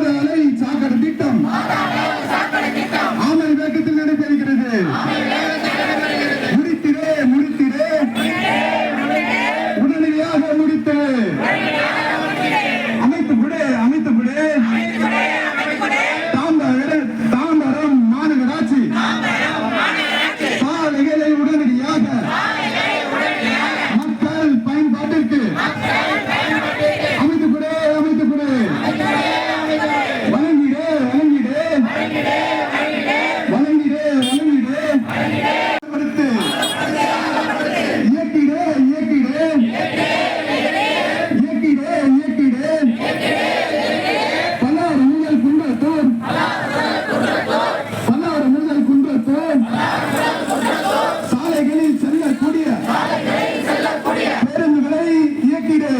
பாதாளை சாக்கடை திட்டம் சாலைகளில் செல்லக்கூடிய பேருந்துகளை இயக்கிடு.